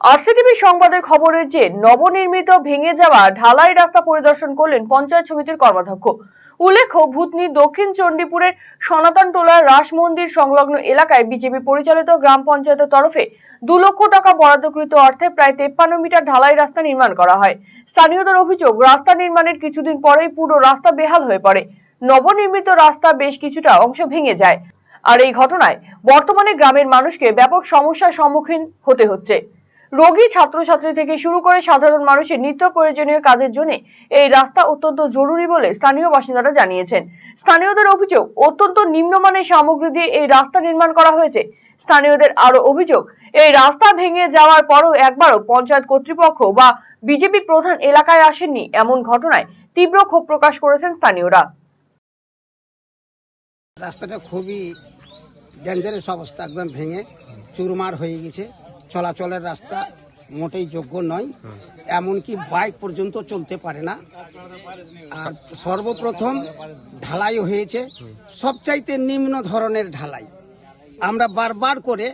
RCTV সংবাদের খবরের যে নবনির্মিত ভেঙে যাওয়া ঢালাই রাস্তা পরিদর্শন করলেন পঞ্চায়েত সমিতির কর্মাধ্যক্ষ। উল্লেখ্য, ভূতনি দক্ষিণ চণ্ডীপুরের সনাতন টোলার রাস সংলগ্ন এলাকায় বিজেপি পরিচালিত গ্রাম পঞ্চায়েতের তরফে দু লক্ষ টাকা বরাদ্দকৃত অর্থে প্রায় তেপ্পান্ন মিটার ঢালাই রাস্তা নির্মাণ করা হয়। স্থানীয়দের অভিযোগ, রাস্তা নির্মাণের কিছুদিন পরেই পুরো রাস্তা বেহাল হয়ে পড়ে। নবনির্মিত রাস্তা বেশ কিছুটা অংশ ভেঙে যায়। আর এই ঘটনায় বর্তমানে গ্রামের মানুষকে ব্যাপক সমস্যার সম্মুখীন হতে হচ্ছে। রোগী ছাত্রছাত্রী থেকে শুরু করে সাধারণ মানুষের নিত্য প্রয়োজনীয় কাজের জন্য এই রাস্তা অত্যন্ত জরুরি বলে স্থানীয় বাসিন্দারা জানিয়েছেন। স্থানীয়দের অভিযোগ, অত্যন্ত নিম্নমানের সামগ্রী দিয়ে এই রাস্তা নির্মাণ করা হয়েছে। স্থানীয়দের আরও অভিযোগ, এই রাস্তা ভেঙে যাওয়ার পরও একবারও পঞ্চায়েত কর্তৃপক্ষ বা বিজেপি প্রধান এলাকায় আসেননি এমন ঘটনায় তীব্র ক্ষোভ প্রকাশ করেছেন স্থানীয়রা। রাস্তাটা খুবই ডেঞ্জারাস অবস্থা, একদম ভেঙে চুরমার হয়ে গেছে। চলাচলের রাস্তা মোটেই যোগ্য নয়। এমনকি বাইক পর্যন্ত চলতে পারে না। আর সর্বপ্রথম ঢালাই হয়েছে। সবচাইতে নিম্ন ধরনের ঢালাই। আমরা বারবার করে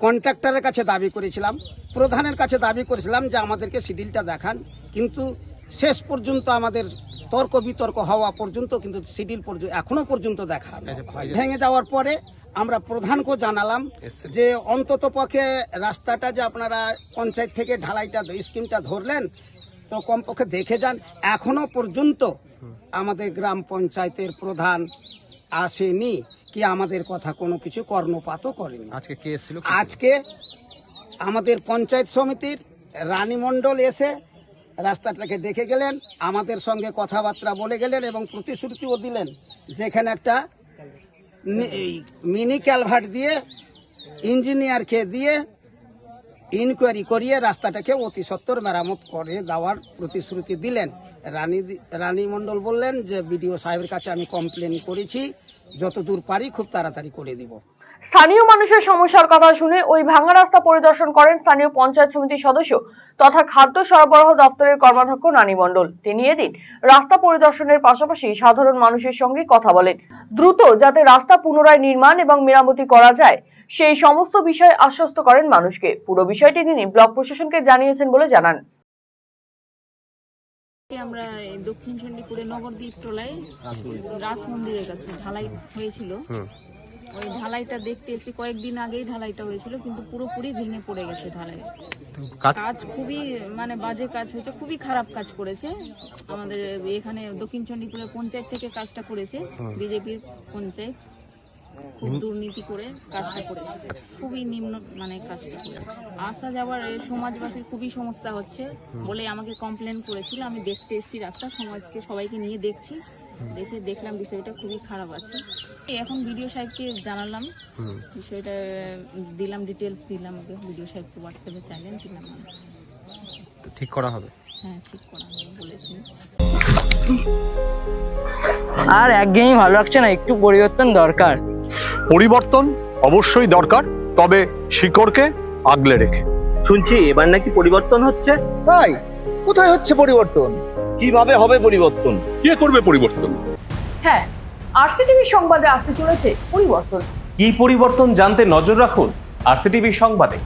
কন্ট্রাক্টরের কাছে দাবি করেছিলাম, প্রধানের কাছে দাবি করেছিলাম যে আমাদেরকে শিডিলটা দেখান। কিন্তু শেষ পর্যন্ত আমাদের তর্ক বিতর্ক হওয়া পর্যন্ত কিন্তু সিডিল পর্যন্ত এখনও পর্যন্ত দেখা ভেঙে যাওয়ার পরে আমরা প্রধানকে জানালাম যে অন্তত পক্ষে রাস্তাটা যে আপনারা পঞ্চায়েত থেকে ঢালাইটা স্কিমটা ধরলেন তো কমপক্ষে দেখে যান। এখনও পর্যন্ত আমাদের গ্রাম পঞ্চায়েতের প্রধান আসেনি কি আমাদের কথা কোনো কিছু কর্ণপাতও করেনি। আজকে কে এসেছিল? আজকে আমাদের পঞ্চায়েত সমিতির রানী মণ্ডল এসে রাস্তাটাকে দেখে গেলেন, আমাদের সঙ্গে কথাবার্তা বলে গেলেন এবং প্রতিশ্রুতিও দিলেন, যেখানে একটা মিনি ক্যালভার্ট দিয়ে ইঞ্জিনিয়ারকে দিয়ে ইনকোয়ারি করিয়ে রাস্তাটাকে অতি সত্বর মেরামত করে দেওয়ার প্রতিশ্রুতি দিলেন। রানী রানী মণ্ডল বললেন যে, বিডিও সাহেবের কাছে আমি কমপ্লেন করেছি, যতদূর পারি খুব তাড়াতাড়ি করে দিব। স্থানীয় মানুষের সমস্যার কথা শুনে ওই ভাঙা রাস্তা পরিদর্শন করেন স্থানীয় পঞ্চায়েত সমিতির সদস্য তথা খাদ্য সরবরাহ দপ্তরের কর্মাধ্যক্ষ নানি মণ্ডল। তিনি এদিন রাস্তা পরিদর্শনের পাশাপাশি সাধারণ মানুষের সঙ্গে কথা বলেন। দ্রুত যাতে রাস্তা পুনরায় নির্মাণ এবং মেরামতি করা যায় সেই সমস্ত বিষয়ে আশ্বস্ত করেন মানুষকে। পুরো বিষয়টি তিনি ব্লক প্রশাসনকে জানিয়েছেন বলে জানান। আমরা দক্ষিণ চণ্ডীপুরে নবদ্বীপ টোলায় রাজ মন্দিরের কাছে ঢালাই হয়েছিল। ওই ঢালাইটা দেখতে এসে কয়েকদিন আগেই ঢালাইটা হয়েছিল কিন্তু পুরোপুরি ভেঙে পড়ে গেছে ঢালাই। কাজ কাজ খুবই মানে বাজে কাজ হয়েছে খুবই খারাপ কাজ করেছে। আমাদের এখানে দক্ষিণ চণ্ডীপুরের পঞ্চায়েত থেকে কাজটা করেছে বিজেপির পঞ্চায়েত। খুব দুর্নীতি করে কাজটা করেছে। খুবই নিম্ন মানে কাজটা আসা যাওয়ার সমাজবাসীর খুবই সমস্যা হচ্ছে। বলে আমাকে কমপ্লেন করেছিল। আমি দেখতে এসেছি রাস্তা সমাজকে সবাইকে নিয়ে দেখছি। দেখে দেখলাম বিষয়টা খুবই খারাপ আছে। এখন ভিডিও সাহেবকে জানালাম। বিষয়টা দিলাম ডিটেলস দিলাম ওকে। ভিডিও সাহেবকে হোয়াটসঅ্যাপে চাইলেন দিলাম ঠিক করা হবে? হ্যাঁ ঠিক করা হবে বলেছেন। আর একঘেয়েমি ভালো লাগছে না একটু পরিবর্তন দরকার। পরিবর্তন অবশ্যই দরকার তবে শিকড়কে আগলে রেখে। শুনছি এবার নাকি পরিবর্তন হচ্ছে? তাই? কোথায় হচ্ছে পরিবর্তন? কীভাবে হবে পরিবর্তন? কে করবে পরিবর্তন? হ্যাঁ আরসিটিভি সংবাদে আসতে চলেছে পরিবর্তন। কি পরিবর্তন জানতে নজর রাখুন আরসিটিভি সংবাদে।